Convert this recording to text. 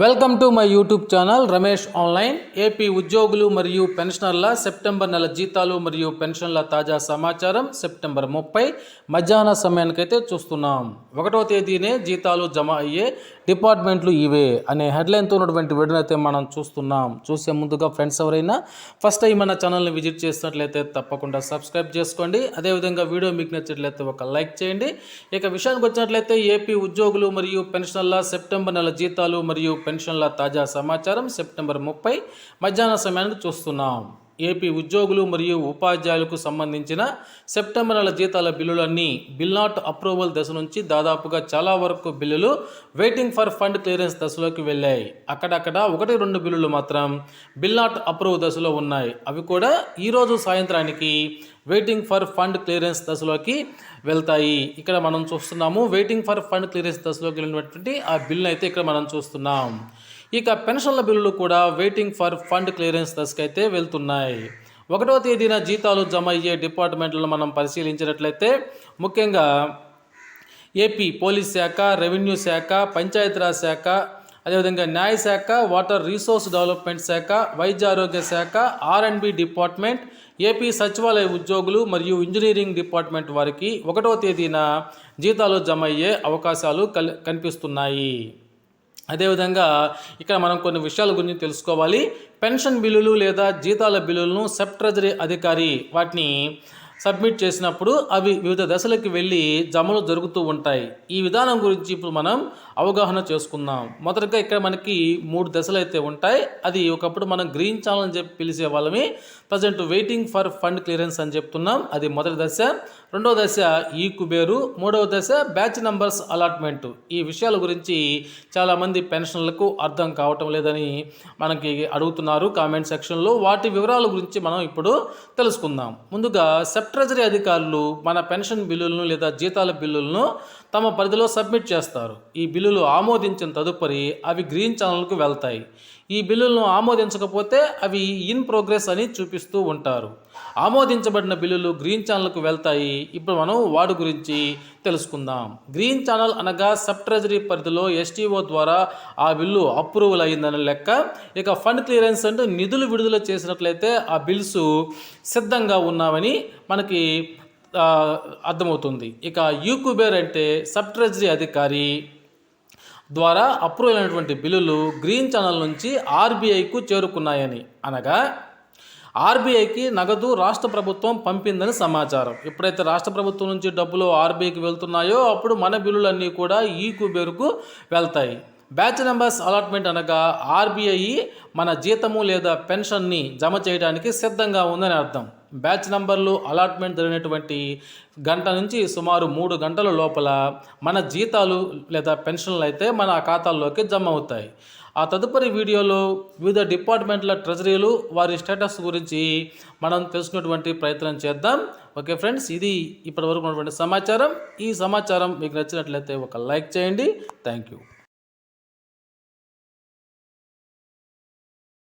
Welcome to my YouTube channel Ramesh online. AP ఉద్యోగులు మరియు పెన్షనర్ల September నెల జీతాలు మరియు పెన్షన్ల తాజా సమాచారం సెప్టెంబర్ ముప్పై. మధ్యాహ్న సమయానికైతే చూస్తున్నాం. ఒకటో తేదీనే జీతాలు జమ అయ్యే డిపార్ట్మెంట్లు ఇవే అనే హెడ్లైన్తో ఉన్నటువంటి వీడియోని అయితే మనం చూస్తున్నాం. చూసే ముందుగా ఫ్రెండ్స్ ఎవరైనా ఫస్ట్ టైం మన ఛానల్ని విజిట్ చేసినట్లయితే తప్పకుండా సబ్స్క్రైబ్ చేసుకోండి. అదేవిధంగా వీడియో మీకు నచ్చినట్లయితే ఒక లైక్ చేయండి. ఇక విషయానికి వచ్చినట్లయితే ఏపీ ఉద్యోగులు మరియు పెన్షనర్ల సెప్టెంబర్ నెల జీతాలు మరియు పెన్షన్ల తాజా సమాచారం సెప్టెంబర్ ముప్పై. మధ్యాహ్న సమయానికి చూస్తున్నాం. ఏపీ ఉద్యోగులు మరియు ఉపాధ్యాయులకు సంబంధించిన సెప్టెంబర్ నెల జీతాల బిల్లులన్నీ బిల్ నాట్ అప్రూవల్ దశ నుంచి దాదాపుగా చాలా వరకు బిల్లులు వెయిటింగ్ ఫర్ ఫండ్ క్లియరెన్స్ దశలోకి వెళ్ళాయి. అక్కడక్కడ ఒకటి రెండు బిల్లులు మాత్రం బిల్ నాట్ అప్రూవ్ దశలో ఉన్నాయి. అవి కూడా ఈరోజు సాయంత్రానికి వెయిటింగ్ ఫర్ ఫండ్ క్లియరెన్స్ దశలోకి వెళ్తాయి. ఇక్కడ మనం చూస్తున్నాము వెయిటింగ్ ఫర్ ఫండ్ క్లియరెన్స్ దశలోకి వెళ్ళినటువంటి ఆ బిల్లు అయితే ఇక్కడ మనం చూస్తున్నాం. ఇక పెన్షన్ల బిల్లులు కూడా వెయిటింగ్ ఫర్ ఫండ్ క్లియరెన్స్ దశకైతే వెళ్తున్నాయి. ఒకటో తేదీన జీతాలు జమ అయ్యే డిపార్ట్మెంట్లను మనం పరిశీలించినట్లయితే ముఖ్యంగా ఏపీ పోలీస్ శాఖ రెవెన్యూ శాఖ పంచాయతీరాజ్ శాఖ అదేవిధంగా న్యాయశాఖ వాటర్ రీసోర్స్ డెవలప్మెంట్ శాఖ వైద్య ఆరోగ్య శాఖ ఆర్ డిపార్ట్మెంట్ ఏపీ సచివాలయ ఉద్యోగులు మరియు ఇంజనీరింగ్ డిపార్ట్మెంట్ వారికి ఒకటో తేదీన జీతాలు జమ అయ్యే అవకాశాలు కల్ కనిపిస్తున్నాయి. అదేవిధంగా ఇక్కడ మనం కొన్ని విషయాల గురించి తెలుసుకోవాలి. పెన్షన్ బిల్లులు లేదా జీతాల బిల్లులను సెప్ ట్రెజరీ అధికారి వాటిని సబ్మిట్ చేసినప్పుడు అవి వివిధ దశలకు వెళ్ళి జమలు జరుగుతూ ఉంటాయి. ఈ విధానం గురించి ఇప్పుడు మనం అవగాహన చేసుకుందాం. మొదటగా ఇక్కడ మనకి మూడు దశలు అయితే ఉంటాయి. అది ఒకప్పుడు మనం గ్రీన్ ఛానల్ అని చెప్పి పిలిచే వాళ్ళమే. Present waiting for fund clearance అని చెప్తున్నాం. అది మొదటి దశ. రెండవ దశ ఈ కుబేరు. మూడవ దశ బ్యాచ్ నంబర్స్ అలాట్మెంట్. ఈ విషయాల గురించి చాలామంది పెన్షన్లకు అర్థం కావటం లేదని మనకి అడుగుతున్నారు కామెంట్ సెక్షన్లో. వాటి వివరాల గురించి మనం ఇప్పుడు తెలుసుకుందాం. ముందుగా సెప్ ట్రెజరీ అధికారులు మన పెన్షన్ బిల్లులను లేదా జీతాల బిల్లులను తమ పరిధిలో సబ్మిట్ చేస్తారు. ఈ బిల్లులు ఆమోదించిన తదుపరి అవి గ్రీన్ ఛానల్కు వెళ్తాయి. ఈ బిల్లులను ఆమోదించకపోతే అవి ఇన్ ప్రోగ్రెస్ అని చూపిస్తూ ఉంటారు. ఆమోదించబడిన బిల్లులు గ్రీన్ ఛానల్కు వెళ్తాయి. ఇప్పుడు మనం వాటి గురించి తెలుసుకుందాం. గ్రీన్ ఛానల్ అనగా సబ్ ట్రెజరీ పరిధిలో ఎస్టీఓ ద్వారా ఆ బిల్లు అప్రూవల్ అయిందని లెక్క. ఇక ఫండ్ క్లియరెన్స్ అంటే నిధులు విడుదల చేసినట్లయితే ఆ బిల్స్ సిద్ధంగా ఉన్నామని మనకి అర్థమవుతుంది. ఇక యూక్యూబేర్ అంటే సబ్ ట్రెజరీ అధికారి ద్వారా అప్రూవల్ అయినటువంటి బిల్లులు గ్రీన్ ఛానల్ నుంచి ఆర్బీఐకు చేరుకున్నాయని అనగా ఆర్బీఐకి నగదు రాష్ట్ర ప్రభుత్వం పంపిందని సమాచారం. ఎప్పుడైతే రాష్ట్ర ప్రభుత్వం నుంచి డబ్బులు ఆర్బీఐకి వెళ్తున్నాయో అప్పుడు మన బిల్లులన్నీ కూడా ఈ కుబేరుకు వెళ్తాయి. బ్యాచ్ నెంబర్స్ అలాట్మెంట్ అనగా ఆర్బీఐ మన జీతము లేదా పెన్షన్ని జమ చేయడానికి సిద్ధంగా ఉందని అర్థం. బ్యాచ్ నంబర్లు అలాట్మెంట్ జరిగినటువంటి గంట నుంచి సుమారు మూడు గంటల లోపల మన జీతాలు లేదా పెన్షన్లు అయితే మన ఖాతాల్లోకి జమ అవుతాయి. ఆ తదుపరి వీడియోలో వివిధ డిపార్ట్మెంట్ల ట్రెజరీలు వారి స్టేటస్ గురించి మనం తెలుసుకున్నటువంటి ప్రయత్నం చేద్దాం. ఓకే ఫ్రెండ్స్ ఇది ఇప్పటివరకు ఉన్నటువంటి సమాచారం. ఈ సమాచారం మీకు నచ్చినట్లయితే ఒక లైక్ చేయండి. Thank you.